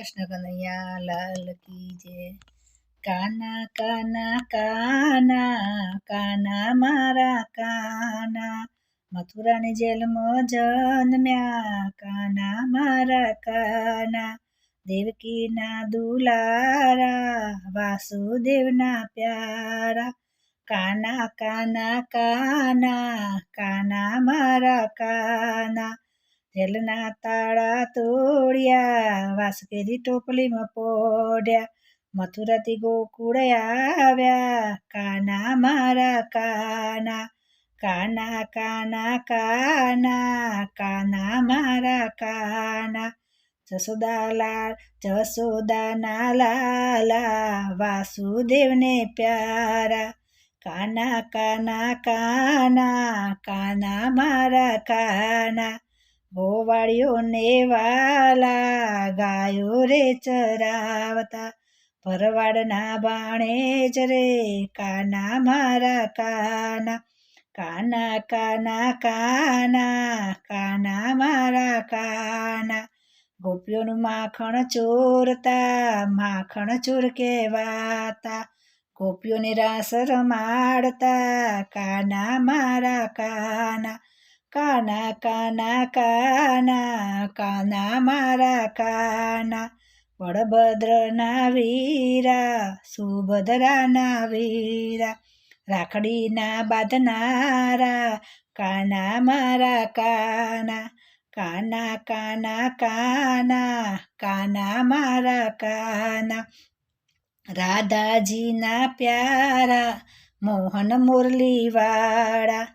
કૃષ્ણ કનૈયા લાલ કી જય. કાના કાના કાના કાના મારા કાના. મથુરાની જેલમાં જન્મ્યા કાના મારા કાના. દેવકીના દુલારા, વાસુદેવના પ્યારા. કાના કાના કાના કાના મારા કાના. જેલના તાળા તોડ્યા વાસકેરી ટોપલીમાં પોડ્યા મથુરાથી ગોકુળ આવ્યા, કાના મારા કાના કાના કાના કાના કાના મારા કાના, જસોદાલાલ, જસોદાના લાલા, વાસુદેવને પ્યારા, કાના કાના કાના કાના મારા કાના ગોવાળીઓને વાલા ગાયો રે ચરાવતા. ભરવાડના બાણે જ રે કાના મારા કાના. કાના કાના કાના કાના મારા કાના. ગોપીઓનું માખણ ચોરતા, માખણ ચોર કહેવાતા. ગોપીઓને રાસ રમાડતા, કાના મારા કાના. કાના કાના કાના કાના મારા કાના વડભદ્રના વીરા સુભદ્રાના વીરા રાખડીના બાંધનારા કાના મારા કાના કાના કાના કાના કાના મારા કાના રાધાજીના પ્યારા મોહન મુરલીવાળા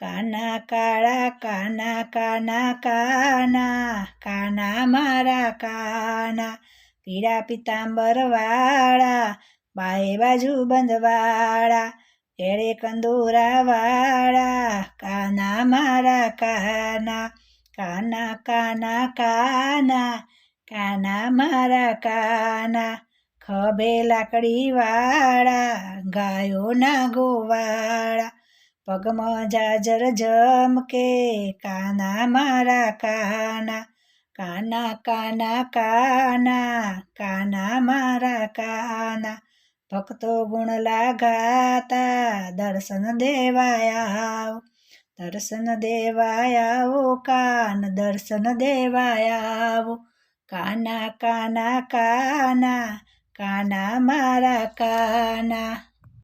કાના કાળા, કાના કાના કાના કાના મારા કાના. પીળા પિતાંબર વાળા બાએ બાજુ બંધવાળા એળે કંદોરા વાળા, કાના મારા કાના કાના કાના કાના કાના મારા કાના. ખભે લાકડી વાળા, ગાયોના ગોવાળા પગમાં જાજર જમકે કાના મારા કાના કાના કાના કાના કાના મારા કાના. ભક્તો ગુણ લાગાતા દર્શન દેવાયા દર્શન દેવાયાવો કાન દર્શન દેવાયાવો કાના કાના કાના કાના મારા કાના.